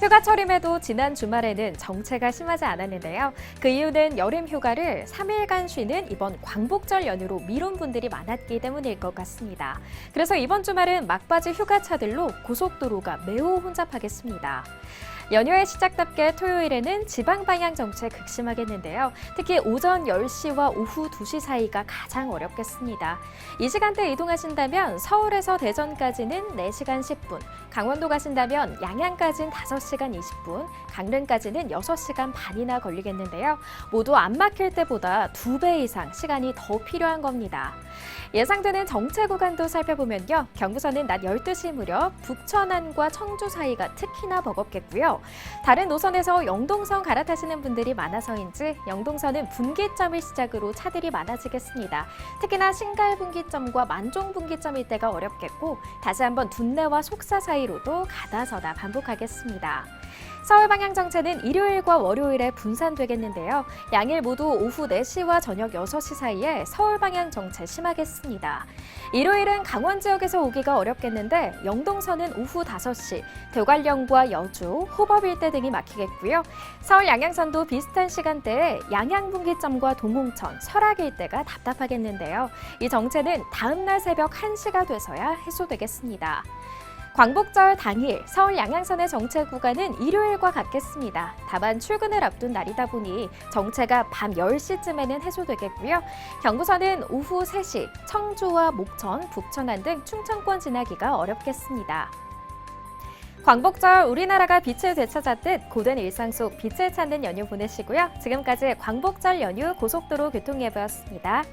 휴가철임에도 지난 주말에는 정체가 심하지 않았는데요. 그 이유는 여름 휴가를 3일간 쉬는 이번 광복절 연휴로 미룬 분들이 많았기 때문일 것 같습니다. 그래서 이번 주말은 막바지 휴가차들로 고속도로가 매우 혼잡하겠습니다. 연휴의 시작답게 토요일에는 지방 방향 정체 극심하겠는데요. 특히 오전 10시와 오후 2시 사이가 가장 어렵겠습니다. 이 시간대 이동하신다면 서울에서 대전까지는 4시간 10분, 강원도 가신다면 양양까지는 5시간 20분, 강릉까지는 6시간 반이나 걸리겠는데요. 모두 안 막힐 때보다 2배 이상 시간이 더 필요한 겁니다. 예상되는 정체 구간도 살펴보면요. 경부선은 낮 12시 무렵 북천안과 청주 사이가 특히나 버겁겠고요. 다른 노선에서 영동선 갈아타시는 분들이 많아서인지 영동선은 분기점을 시작으로 차들이 많아지겠습니다. 특히나 신갈 분기점과 만종 분기점일 때가 어렵겠고 다시 한번 둔내와 속사 사이로도 가다서다 반복하겠습니다. 서울 방향 정체는 일요일과 월요일에 분산되겠는데요. 양일 모두 오후 4시와 저녁 6시 사이에 서울 방향 정체 심하겠습니다. 일요일은 강원 지역에서 오기가 어렵겠는데 영동선은 오후 5시, 대관령과 여주, 호법 일대 등이 막히겠고요. 서울 양양선도 비슷한 시간대에 양양 분기점과 동홍천, 설악 일대가 답답하겠는데요. 이 정체는 다음 날 새벽 1시가 돼서야 해소되겠습니다. 광복절 당일 서울 양양선의 정체 구간은 일요일과 같겠습니다. 다만 출근을 앞둔 날이다 보니 정체가 밤 10시쯤에는 해소되겠고요. 경부선은 오후 3시 청주와 목천, 북천안 등 충청권 지나기가 어렵겠습니다. 광복절 우리나라가 빛을 되찾았듯 고된 일상 속 빛을 찾는 연휴 보내시고요. 지금까지 광복절 연휴 고속도로 교통예보였습니다.